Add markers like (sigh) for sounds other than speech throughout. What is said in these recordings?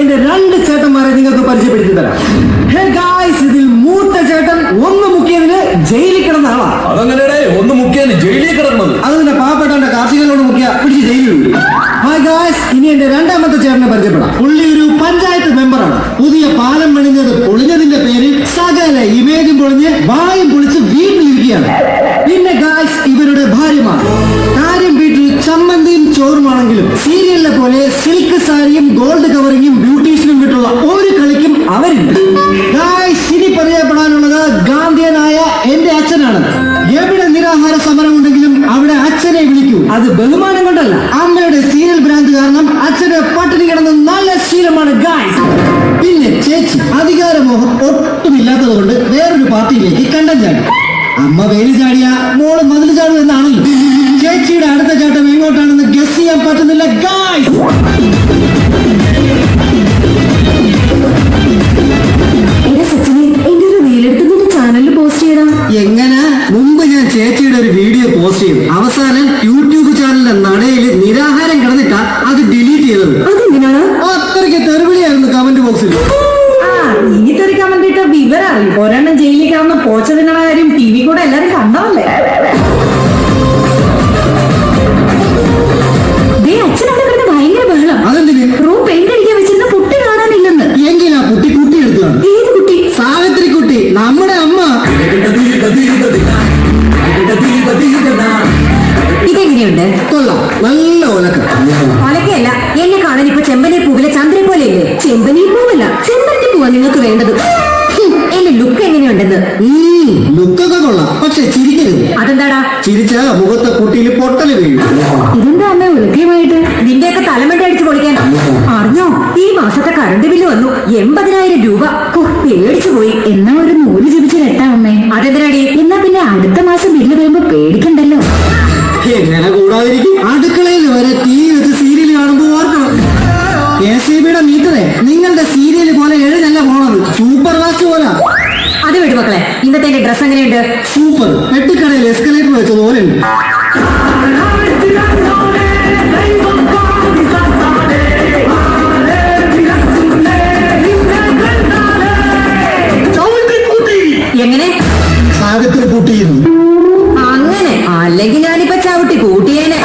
എന്റെ രണ്ട് ചേട്ടന്മാരെ നിങ്ങൾക്ക് പരിചയപ്പെടുത്തി തരാം. ഹേ ഗായ്സ് ഇതിൽ മൂത്ത ചേട്ടൻ ഒന്ന് മുക്കിയതിന് ജയിലിൽ കിടന്ന ആളാ. അതങ്ങനെ ഒന്ന് മുക്കിയതിന് ജയിലിൽ കിടന്നത്. അത് പിന്നെ പാവപ്പെട്ടവന്റെ കാർഷികനോട് മുക്കിയ പിടിച്ച് ജയിലിൽ ഹായ് ഗായ്സ് ഇനി എന്റെ രണ്ടാമത്തെ ചേട്ടനെ പരിചയപ്പെടാം. പുള്ളി ഒരു പഞ്ചായത്ത് മെമ്പറാണ്. പുതിയ പാലം പണിഞ്ഞത് പൊളിഞ്ഞതിന്റെ പേരിൽ സകല ഇമേജും പൊളിഞ്ഞ് വായും പൊളിച്ച് വീട്ടിലിരിക്കുകയാണ്. പിന്നെ ഗായ്സ് ഇവരുടെ ഭാര്യമാണ് കാര്യം വീട്ടിൽ ചമ്മന്തിയും ചോറുമാണെങ്കിലും സീരിയലിനെ പോലെ സിൽക്ക് സാരിയും ഗോൾഡ് കവറിങ്ങും ബ്യൂട്ടീഷ്യനും വിട്ടുള്ള ഒരു കളിക്കും അവരുണ്ട് ഇനി പറയപ്പെടാനുള്ളത് ഗാന്ധിയനായ എന്റെ അച്ഛനാണ്. എവിടെ നിരാഹാര സമരം ഉണ്ടെങ്കിലും അവിടെ അച്ഛനെ വിളിക്കൂ. അത് ബഹുമാനം കൊണ്ടല്ല. അമ്മയുടെ സീരിയൽ ബ്രാൻഡ് കാരണം അച്ഛന് പട്ടിണി കിടന്ന നല്ല ശീലമാണ് ഗായ്സ് പിന്നെ ചേച്ചി അധികാരമോഹം ഒട്ടുമില്ലാത്തത് കൊണ്ട് വേറൊരു പാർട്ടിയിലേക്ക് കണ്ടം ചാടി. അമ്മ വേലി ചാടിയ മോൾ മതിൽ ചാടും എന്നാണല്ലോ. ചേച്ചിയുടെ അടുത്ത ചാട്ടം എങ്ങോട്ടാണെന്ന് ഗസ് ചെയ്യാൻ പറ്റുന്നില്ല ഗായ്സ് എങ്ങനെ? മുമ്പ് ഞാൻ ചേച്ചിയുടെ ഒരു വീഡിയോ പോസ്റ്റ് ചെയ്തു. അവസാനം യൂട്യൂബ് ചാനലിന്റെ നടയിൽ നിരാഹാരം കിടന്നിട്ടാ അത് ഡിലീറ്റ് ചെയ്തത്. അത്രയ്ക്ക് തെറിവിളിയായിരുന്നു കമന്റ് ബോക്സിൽ ഇനി തെറി കമന്റ് ഇട്ട വിവരം ഒരെണ്ണം ജയിലിൽ കിടന്ന് പോച്ചതിനുള്ള കാര്യം ടി വി കൂടെ എല്ലാരും കണ്ടതല്ലേ? പക്ഷെ ചിരിക്കരുത്. അതെന്താടാ? ചിരിച്ച മുഖത്തെ കുട്ടിയിൽ പൊട്ടൽ വീഴും. ഇതെന്താ അമ്മ ഉലക്കയുമായിട്ട് നിന്റെയൊക്കെ തലമണ്ട അടിച്ചു പൊളിക്കാൻ. അറിഞ്ഞോ? ഈ മാസത്തെ കറണ്ട് ബില്ല് വന്നു. എൺപതിനായിരം രൂപ. പേടിച്ചു പോയി. എന്നാ ഒരു നൂൽ ജപിച്ച് കെട്ടാ അമ്മേ. അതെന്തിനാടി? എന്നാ പിന്നെ അടുത്ത മാസം ബില്ല് വരുമ്പോ പേടിക്കണ്ടല്ലോ. എങ്ങനെ കൂടാതിരിക്കും? അടുക്കളയിൽ വരെ ടി വി വെച്ച് സീരിയൽ കാണുമ്പോ ഓർക്കണം. കെ സി ബിയുടെ മീറ്ററെ നിങ്ങളുടെ ഇന്നത്തെ എന്റെ ഡ്രസ് എങ്ങനെയുണ്ട്? സൂപ്പർ വെട്ടിക്കടയിൽ എസ്കലേറ്റർ വെച്ച പോലെ എങ്ങനെ? സാവിത്രി കൂട്ടിയിരുന്നു. അങ്ങനെ. അല്ലെങ്കിൽ ഞാനിപ്പോ ചവിട്ടി കൂട്ടിയേനെ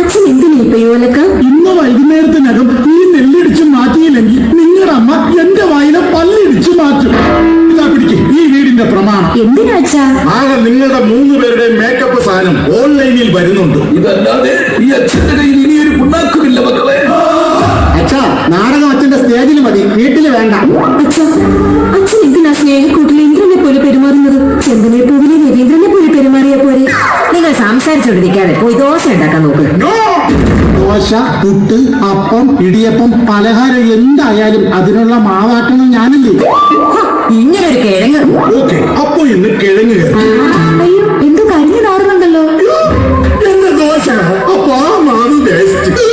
അച്ഛൻ എന്തിനാ ഇപ്പൊ ഈ ഓലക്ക ഇന്ന് വൈകുന്നേരത്തിനകം ഈ നെല്ലിടിച്ച് മാറ്റിയില്ലെങ്കിൽ നിങ്ങളുടെ അമ്മ എന്റെ വായിലെ പല്ലിടിച്ചു മാറ്റും. പിടിക്ക്. ഈ വീടിന്റെ പ്രമാണം. എന്തിനാ അച്ഛാ നാളെ നിങ്ങളുടെ മൂന്ന് പേരുടെ മേക്കപ്പ് സാധനം ഓൺലൈനിൽ വരുന്നുണ്ട്. ഇതല്ലാതെ ഈ അച്ഛന്റെ കയ്യിൽ ഇനിയൊരു ഉണ്ടാക്കുമില്ല മക്കളെ. അച്ഛാ നാടകം അച്ഛന്റെ സ്റ്റേജിൽ മതി. വീട്ടിൽ വേണ്ട. അച്ഛാ അച്ഛൻ എന്തിനാ സ്നേഹക്കൂട്ടിൽ ഇന്ദ്രനെ പോലെ പെരുമാറുന്നത്? ചെന്തനെ പോലെ രവീന്ദ്രനെ പോലെ പെരുമാറിയ പോലെ നിങ്ങൾ സംസാരിച്ചോണ്ടിരിക്കാതെ പോയി ദോശ ഉണ്ടാക്കാൻ നോക്ക്. ദോശ പുട്ട് അപ്പം ഇടിയപ്പം പലഹാരം എന്തായാലും അതിനുള്ള മാവാക്കണം ഞാനില്ലേ. ഹോ, ഇങ്ങനൊരു കിഴങ്ങ്. ഓക്കെ അപ്പൊ ഇന്ന് കിഴങ്ങ് കയറി. അയ്യോ എന്തോ കരിഞ്ഞു നാറുന്നുണ്ടല്ലോ. എന്റെ ദോശ അപ്പൊ ആ മാവ് വേസ്റ്റ്.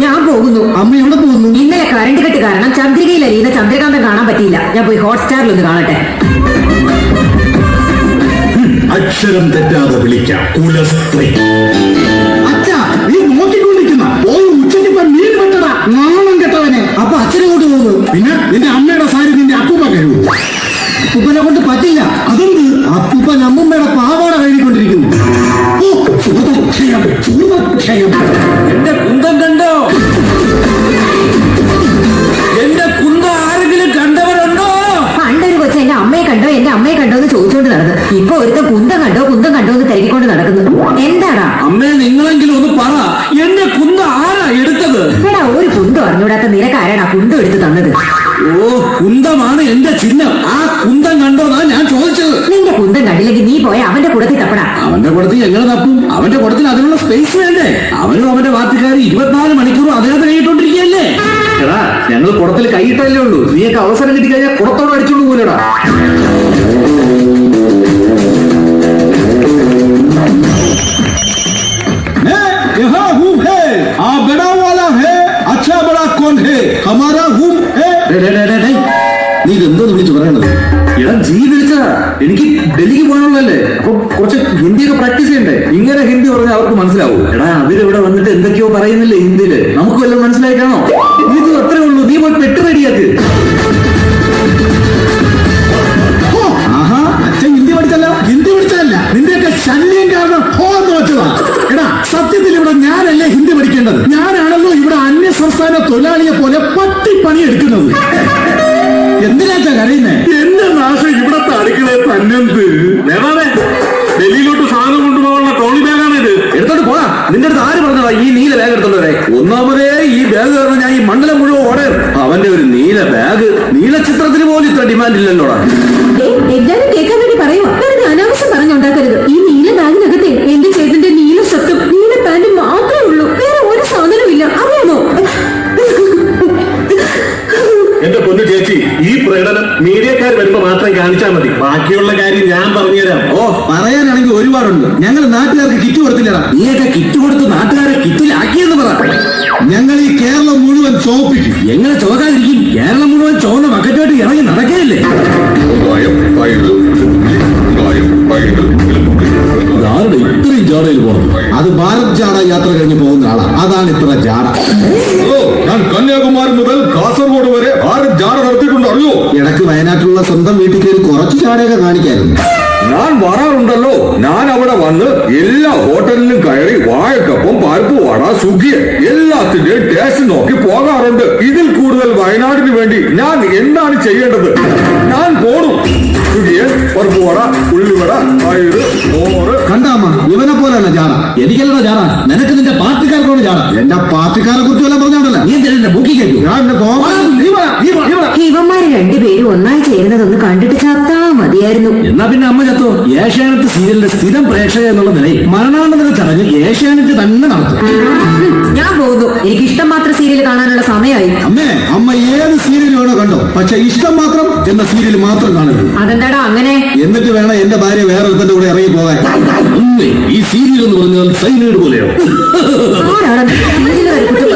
ഞാൻ പോകുന്നു. അമ്മ എവിടെ പോകുന്നു? ഇന്നലെ കറണ്ട് കെട്ട് കാരണം ചന്ദ്രികയിൽ അലിയുന്ന ചന്ദ്രകാന്തം കാണാൻ പറ്റിയില്ല. ഞാൻ പോയി ഹോട്ട്സ്റ്റാറിൽ ഒന്ന് കാണട്ടെ. അക്ഷരം തെറ്റാതെ വിളിക്കാം. കുലസ്ത്രീ. എന്റെ അമ്മയെ കണ്ടോ എന്ന് ചോദിച്ചോണ്ട് നടന്നു. ഇപ്പൊ ഒരുത്തൻ കുന്തം കണ്ടോ കുന്തം കണ്ടോ എന്ന് തിരക്കിക്കൊണ്ട് നടക്കുന്നു. എന്താടാ? അമ്മേ നിങ്ങളെങ്കിലും ഒന്ന് പറ. എന്റെ കുന്ത ആരാ എടുത്തത്? എടാ ഒരു കുന്തം അറിഞ്ഞൂടാത്ത നിനക്കാരാണ് ആ കുന്തം എടുത്ത് തന്നത്? ഓ കുന്തമാണ് എന്റെ ചിഹ്നം. ആ കുന്തം കണ്ടോന്നാ ഞാൻ ചോദിച്ചത്. നിന്റെ കുന്തം കണ്ടില്ലെങ്കിൽ നീ പോയ അവന്റെ കൂടത്തിൽ തപ്പടാ. അവന്റെ കുടത്തിൽ എങ്ങനെ തപ്പും? അവന്റെ കുടത്തിൽ അതിനുള്ള സ്പേസ് വേണ്ടേ? അവനും അവന്റെ പാർട്ടിക്കാർ ഇരുപത്തിനാല് മണിക്കൂറും കഴിയിട്ടോണ്ടിരിക്കുകയല്ലേ എടാ ഞങ്ങൾ കുടത്തിൽ കൈയിട്ടല്ലേ ഉള്ളൂ. നീയൊക്കെ അവസരം കിട്ടിക്കഴിഞ്ഞാൽ കുടത്തോടെ അടിച്ചോണ്ട് പോലെടാ ആ ബഡാ വാല ഹേ? അച്ഛാ ബഡാ കോൺ ഹേ? ഹമാരാ ഹൂ ഹേ? എനിക്ക് ഡൽഹിക്ക് പോകാനുള്ളതല്ലേ? അപ്പൊ കുറച്ച് ഹിന്ദിയൊക്കെ പ്രാക്ടീസ് ചെയ്യണ്ടേ? ഇങ്ങനെ ഹിന്ദി പറഞ്ഞാൽ അവർക്ക് മനസ്സിലാവും. എടാ അവരിവിടെ വന്നിട്ട് എന്തൊക്കെയോ പറയുന്നില്ലേ ഹിന്ദിയിൽ? നമുക്ക് വല്ലതും മനസ്സിലായിട്ടാണോ? ഇത് പോയി പെട്ട് റെഡിയാക്ക്. ഹോ, ആഹാ അച്ഛൻ ഹിന്ദി പഠിച്ചല്ല. ഹിന്ദി പഠിച്ചതല്ല. നിന്റെയൊക്കെ ശല്യം കാരണം ഹോ എന്ന് എടാ സത്യത്തിൽ ഇവിടെ ഞാനല്ലേ ഹിന്ദി പഠിക്കേണ്ടത്? ഞാനാണല്ലോ ഇവിടെ അന്യ സംസ്ഥാന തൊഴിലാളിയെ പോലെ പണി എടുക്കുന്നത് എന്തിനാച്ചാ കരയുന്നേ? തന്നെന്ത് നേതാവേ ഡൽഹിയിലോട്ട് സാധനം കൊണ്ടുപോകാനുള്ള ട്രോളി ബാഗാണ് ഇത്. എടുത്തോണ്ട് പോടാ. നിന്റെ അടുത്ത് ആര് പറഞ്ഞതാ ഈ നീല ബാഗ് എടുത്തോണ്ടേ ഒന്നാമതേ ഈ ബാഗ് കാരണം ഞാൻ ഈ മണ്ഡലം മുഴുവൻ ഓടേ അവന്റെ ഒരു നീല ബാഗ് നീല ചിത്രത്തിന് പോലും ഇത്ര ഡിമാൻഡ് ഇല്ലല്ലോടാ. മീഡിയക്കാർ വരുമ്പോ മാത്രം കാണിച്ചാൽ മതി. ബാക്കിയുള്ള കാര്യം ഞാൻ പറഞ്ഞുതരാം. ഓ പറയാനാണെങ്കിൽ ഒരുപാടുണ്ട്. ഞങ്ങൾ നാട്ടുകാർക്ക് കിറ്റ് കൊടുത്തില്ലടാ. നീയൊക്കെ കിറ്റ് കൊടുത്ത് നാട്ടുകാരെ കിറ്റിലാക്കിയെന്ന് പറ. ഞങ്ങൾ ഈ കേരളം മുഴുവൻ ചോപ്പിക്കും. എങ്ങനെ ചോദാതിരിക്കും കേരളം മുഴുവൻ ചോന്ന ബക്കറ്റായിട്ട് ഇറങ്ങി നടക്കുകയല്ലേ ഇത്രയും ജാടയിൽ പോകുന്നു അത് ഭാരത് ജാട യാത്ര കഴിഞ്ഞ് പോകുന്നു അതാണ് ഇത്ര ജാട ഞാൻ കന്യാകുമാരി മുതൽ കാസർഗോഡ് വരെ ആറ് ജാട നടത്തിയിട്ടുണ്ട് അറിയോ? ഇടയ്ക്ക് വയനാട്ടിലുള്ള സ്വന്തം വീട്ടിൽ കയറി കുറച്ച് ചാടയൊക്കെ കാണിക്കായിരുന്നു. ഞാൻ വരാറുണ്ടല്ലോ. ഞാൻ അവിടെ വന്ന് എല്ലാ ഹോട്ടലിലും കയറി വാഴക്കപ്പം പരിപ്പ് വട സുഖിയ എല്ലാത്തിന്റെയും ടേസ്റ്റ് നോക്കി പോകാറുണ്ട്. ഇതിൽ കൂടുതൽ വയനാടിന് വേണ്ടി ഞാൻ എന്താണ് ചെയ്യേണ്ടത്? ഞാൻ പോണു. സുഖിയ പരിപ്പ് വട ഉള്ളിവട പയറ് മോറ് കണ്ടാമ്മ ഇവനെ പോലെയല്ല ജാറ എനിക്കല്ലോ ജാറ നിനക്ക് നിന്റെ പാർട്ടിക്കാർക്കാണ് ചാടാ എന്റെ പാർട്ടിക്കാരെ കുറിച്ച് വല്ല പറഞ്ഞോണ്ടല്ലോ. നീ എന്തിനാ മൂക്കി കേട്ടു ഞാൻ എന്റെ ഇവന്മാര് രണ്ടുപേരും ഒന്നായി ചേരുന്നതൊന്ന് കണ്ടിട്ട് ചത്താ മതിയായിരുന്നു. എന്നാ പിന്നെ അമ്മ ചത്തോ? ഏഷ്യാനെറ്റ് സീരിയലിന്റെ സ്ഥിരം പ്രേക്ഷക എന്നുള്ള നിലയിൽ മരണാനന്തര ചടങ്ങ് ഏഷ്യാനെറ്റ് തന്നെ നടത്തും. ഞാൻ പോകുന്നു. എനിക്ക് ഇഷ്ടം മാത്രം സീരിയൽ കാണാനുള്ള സമയമായി. അമ്മേ അമ്മ ഏത് സീരിയൽ വേണോ കണ്ടോ. പക്ഷെ ഇഷ്ടം മാത്രം എന്ന സീരിയൽ മാത്രം കാണരുത്. അതെന്താടാ അങ്ങനെ? എന്നിട്ട് വേണം എന്റെ ഭാര്യ വേറെ ഒരുത്തന്റെ കൂടെ ഇറങ്ങി പോകാൻ ഈ സീരിയൽ എന്ന് പറഞ്ഞാൽ സൈനൈഡ് പോലെയോ (laughs)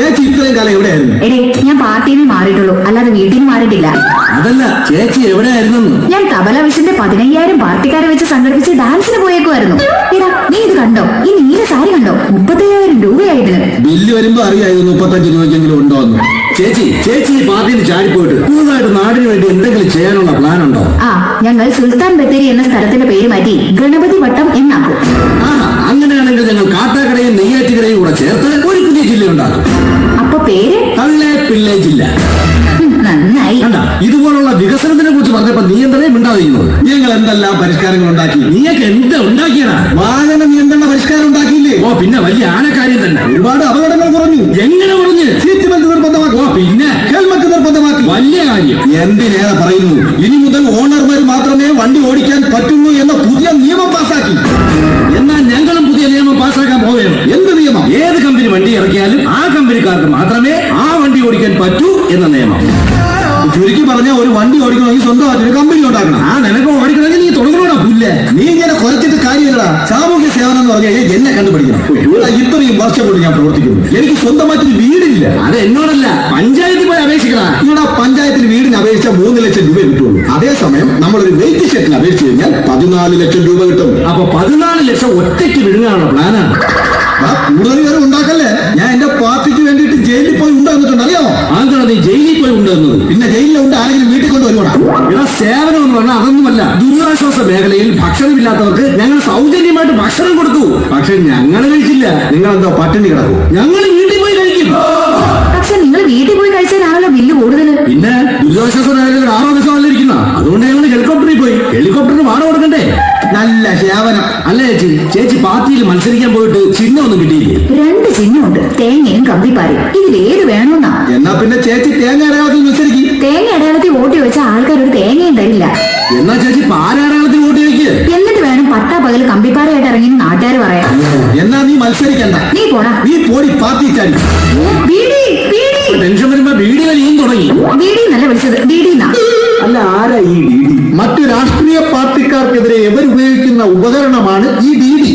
ചേച്ചി ഇത്രയും കാലം എവിടെയായിരുന്നു? എടേ ഞാൻ പാർട്ടിയിൽ നിന്ന് മാറിയിട്ടുള്ളൂ. അല്ലാതെ വീട്ടിൽ നിന്ന് മാറിയിട്ടില്ല. അതല്ല ചേച്ചി എവിടെയായിരുന്നു ഞാൻ തബല വിഷന്റെ പതിനയ്യായിരം പാർട്ടിക്കാരെ വെച്ച് സംഘടിപ്പിച്ച് ഡാൻസിന് പോയേക്കുമായിരുന്നു എടാ നീ ഇത് കണ്ടോ? ഈ നീല സാരി കണ്ടോ? മുപ്പത്തയ്യായിരം രൂപയായിട്ടിന്. ബില്ല് വരുമ്പോ അറിയായിരുന്നു മുപ്പത്തഞ്ച് രൂപയ്ക്കെങ്കിലും ഉണ്ടോ എന്ന് ചേച്ചി ചേച്ചി ഈ പാർട്ടിയിൽ ചാടിപ്പോയിട്ട് പുതുതായിട്ട് നാടിന് വേണ്ടി എന്തെങ്കിലും ചെയ്യാനുള്ള പ്ലാൻ ഉണ്ടോ? ആ ഞങ്ങൾ സുൽത്താൻ ബത്തേരി എന്ന സ്ഥലത്തിന്റെ പേര് മാറ്റി ഗണപതി വട്ടം എന്നാക്കും. ആ അങ്ങനെയാണെങ്കിൽ ഞങ്ങൾ കാട്ടാക്കടയും നെയ്യാറ്റുകടയും കൂടെ ഇതുപോലുള്ള വികസനത്തിനെ കുറിച്ച് പറഞ്ഞപ്പോ നീ എന്താ മിണ്ടാതിരിക്കുന്നത്? ഞങ്ങൾ എന്തെല്ലാം പരിഷ്കാരങ്ങൾ ഉണ്ടാക്കി? നീയൊക്കെ എന്ത് ഉണ്ടാക്കിയടാ? വാഹന നിയന്ത്രണ പരിഷ്കാരം ഉണ്ടാക്കിയില്ലേ? ഓ പിന്നെ വലിയ ആനക്കാര്യം തന്നെ. ഒരുപാട് അപകടങ്ങൾ കുറഞ്ഞു. എങ്ങനെ പറഞ്ഞു സീറ്റ് ബെൽറ്റ് നിർബന്ധമാക്കി. ഓ പിന്നെ? ഹെൽമറ്റ് നിർബന്ധമാക്കി. വലിയ കാര്യം. എന്തിനേറെ പറയുന്നു? ഇനി മുതൽ ഓണർമാർ മാത്രമേ വണ്ടി ഓടിക്കാൻ പറ്റുള്ളൂ എന്ന പുതിയ നിയമം പാസാക്കി എന്നാൽ ഞങ്ങളും പുതിയ നിയമം പാസാക്കാൻ പോവുകയാണ്. എന്ത് നിയമം? ഏത് കമ്പനി വണ്ടി ഇറക്കിയാലും ആ കമ്പനിക്കാർക്ക് മാത്രമേ ആ വണ്ടി ഓടിക്കാൻ പറ്റൂ എന്ന നിയമം. ചുരുക്കി പറഞ്ഞ ഒരു വണ്ടി ഓടിക്കണമെങ്കിൽ സ്വന്തമായിട്ട് ഒരു കമ്പനി ഉണ്ടാക്കണം. ആ നിനക്ക് ഓടിക്കണമെങ്കിൽ നീ തുടങ്ങണോടാ പുല്ലേ. നീ ഇങ്ങനെ കുറച്ചിട്ട് കാര്യമില്ലടാ സാമൂഹ്യ സേവനം എന്ന് പറഞ്ഞാൽ എന്നെ കണ്ടുപിടിക്കണം. ഇത്രയും വർഷം കൊണ്ട് ഞാൻ പ്രവർത്തിക്കുന്നു. എനിക്ക് സ്വന്തമായിട്ടൊരു വീടില്ല. അത് എന്നോടല്ല. പഞ്ചായത്തിൽ പോയി അപേക്ഷിക്കണം ഇവിടെ പഞ്ചായത്തിൽ വീടിന് അപേക്ഷിച്ച മൂന്ന് ലക്ഷം രൂപ കിട്ടുള്ളൂ. അതേസമയം നമ്മളൊരു വെയിറ്റ് ഷെറ്റിന് അപേക്ഷിച്ച് കഴിഞ്ഞാൽ പതിനാല് ലക്ഷം രൂപ കിട്ടും. അപ്പൊ പതിനാല് ലക്ഷം ഒറ്റയ്ക്ക് വിഴുങ്ങാനുള്ള പ്ലാനാണ് കൂടുതൽ പേരും ഉണ്ടാക്കല്ലേ? ഞാൻ എന്റെ വേണ്ടിയിട്ട് ജയിലിൽ പോയി ഉണ്ടാകുന്നിട്ടുണ്ട് അറിയോ? നീ ജയിലിൽ പോയി ഉണ്ടായിരുന്നു പിന്നെ ജയിലിൽ ഉണ്ട് ആരെങ്കിലും വീട്ടിൽ കൊണ്ട് വരുവാടാ ഇവിടെ സേവനം എന്ന് പറഞ്ഞാൽ അതൊന്നുമല്ല. ദുരിതാശ്വാസ മേഖലയിൽ ഭക്ഷണമില്ലാത്തവർക്ക് ഞങ്ങൾ സൗജന്യമായിട്ട് ഭക്ഷണം കൊടുത്തു. പക്ഷെ ഞങ്ങൾ കഴിച്ചില്ല. നിങ്ങൾ എന്തോ പട്ടിണി കിടക്കും. ഞങ്ങൾ വീട്ടിൽ പോയി കഴിക്കും. പക്ഷെ നിങ്ങൾ വീട്ടിൽ പോയി കഴിച്ചാലാണല്ലോ ബില്ല് കൂടുതൽ പിന്നെ ദുരിതാശ്വാസ മേഖലയിൽ ആറോ ദിവസം ഇരിക്കുന്ന? അതുകൊണ്ട് ഞങ്ങൾ ഹെലികോപ്റ്ററിൽ പോയി. ഹെലികോപ്റ്ററിന് വാടക കൊടുക്കണ്ടേ? നല്ല സേവനം. അല്ലേ ചേച്ചി? ചേച്ചി പാർട്ടിയിൽ മത്സരിക്കാൻ പോയിട്ട് ചിഹ്നം ഒന്നും കിട്ടിയില്ലേ? തേങ്ങയും കമ്പിപ്പാരി. ഇതിൽ ഏത് വേണമെന്നാ? എന്നാ പിന്നെ ചേച്ചി തേങ്ങ അടയാളത്തിൽ മത്സരിക്കും തേങ്ങ അടയാളത്തിൽ വോട്ട് ചോദിച്ചാൽ ആൾക്കാർ ഒരു തേങ്ങയും തരില്ല. എന്നാ ചേച്ചി പാരാടയാളത്തിൽ വോട്ട് ചോദിക്കുക എന്നിട്ട് വേണം പട്ടാ പകൽ കമ്പിപ്പാറയായിട്ട് ഇറങ്ങി നാട്ടുകാർ പറയാം എന്നാ നീ മത്സരിക്കണ്ട. നീ പോടാ. നീ പോടി പാർട്ടി ചാടി. ബീഡി ബീഡി. ടെൻഷൻ വരുമ്പോ വീഡിയോ വലിയും തുടങ്ങി. ബീഡി നല്ല വിളിച്ചത് ബീഡിന്നാ. അല്ല ആരാ ഈ ഡി ഡി മറ്റു രാഷ്ട്രീയ പാർട്ടിക്കാർക്കെതിരെ ഇവർ ഉപയോഗിക്കുന്ന ഉപകരണമാണ് ഈ ഡി ഡി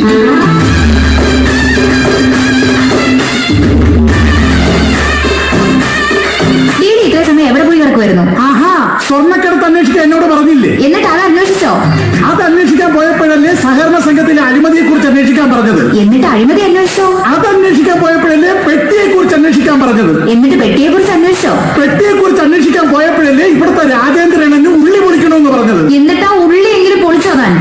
സ്വർണക്കടത്ത് അന്വേഷിക്കാൻ എന്നോട് പറഞ്ഞില്ലേ? എന്നിട്ട് അത് അന്വേഷിച്ചോ? അത് അന്വേഷിക്കാൻ പോയപ്പോ പോയപ്പോഴല്ലേ സഹകരണ സംഘത്തിലെ അഴിമതിയെ കുറിച്ച് അന്വേഷിക്കാൻ പറഞ്ഞത്? എന്നിട്ട് അഴിമതി അന്വേഷിച്ചോ? അത് അന്വേഷിക്കാൻ പോയപ്പോഴല്ലേ പെട്ടിയെ കുറിച്ച് അന്വേഷിക്കാൻ പറഞ്ഞത്? എന്നിട്ട് പെട്ടിയെ കുറിച്ച് അന്വേഷിച്ചോ? പെട്ടിയെ കുറിച്ച് അന്വേഷിക്കാൻ പോയപ്പോഴല്ലേ ഇവിടുത്തെ രാജേന്ദ്രനെന്ന് ഉള്ളി പൊളിക്കണമെന്ന് പറഞ്ഞത്? എന്നിട്ട് ആ ഉള്ളി എങ്കിലും പൊളിച്ചോ താൻ?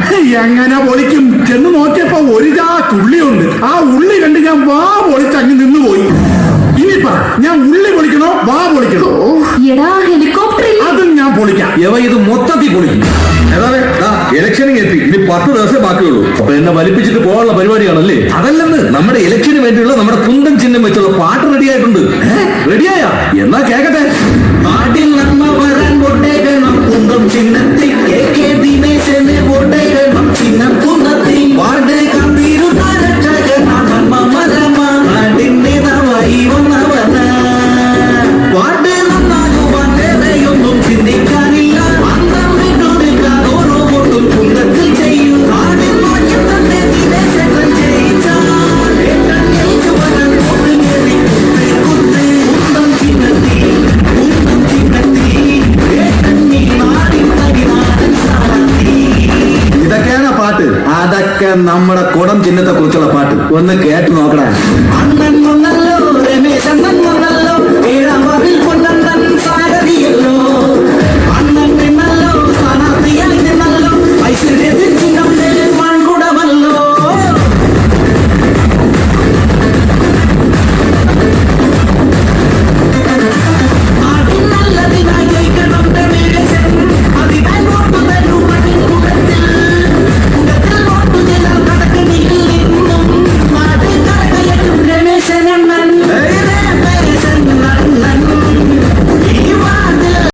എങ്ങനെ പൊളിക്കും? ചെന്ന് നോക്കിയപ്പോ ഒരു ചാക്ക് ഉള്ളിയുണ്ട്. ആ ഉള്ളി കണ്ട് ഞാൻ വാ പൊളിച്ച് അങ്ങ് നിന്നുപോയി. ഇനി പറ ഞാൻ ഉള്ളി പൊളിക്കണോ? വാ പൊളിക്കണോ? എടാ അതും ഞാൻ പൊളിക്കാം. എവ ഇത് മൊത്തത്തിൽ പൊളിക്കും? ഏതാതെ ഇലക്ഷനിങ് എത്തി ഇനി പത്ത് ദിവസമേ ബാക്കിയുള്ളൂ. അപ്പൊ എന്നെ വലിപ്പിച്ചിട്ട് പോകാനുള്ള പരിപാടിയാണല്ലേ? അതല്ലെന്ന്. നമ്മുടെ ഇലക്ഷന് വേണ്ടിയുള്ള നമ്മുടെ കുന്തൻ ചിഹ്നം വെച്ചുള്ള പാട്ട് റെഡി ആയിട്ടുണ്ട്. റെഡിയായാ എന്നാ കേക്കട്ടെ? പാട്ടിൽ നന്മ വരാൻ കൊണ്ടേക്കണം കുന്തം ചിഹ്നത്തിൽ. നമ്മുടെ കുടം ചിഹ്നത്തെ കുറിച്ചുള്ള പാട്ട് ഒന്ന് കേട്ടു നോക്കടാ.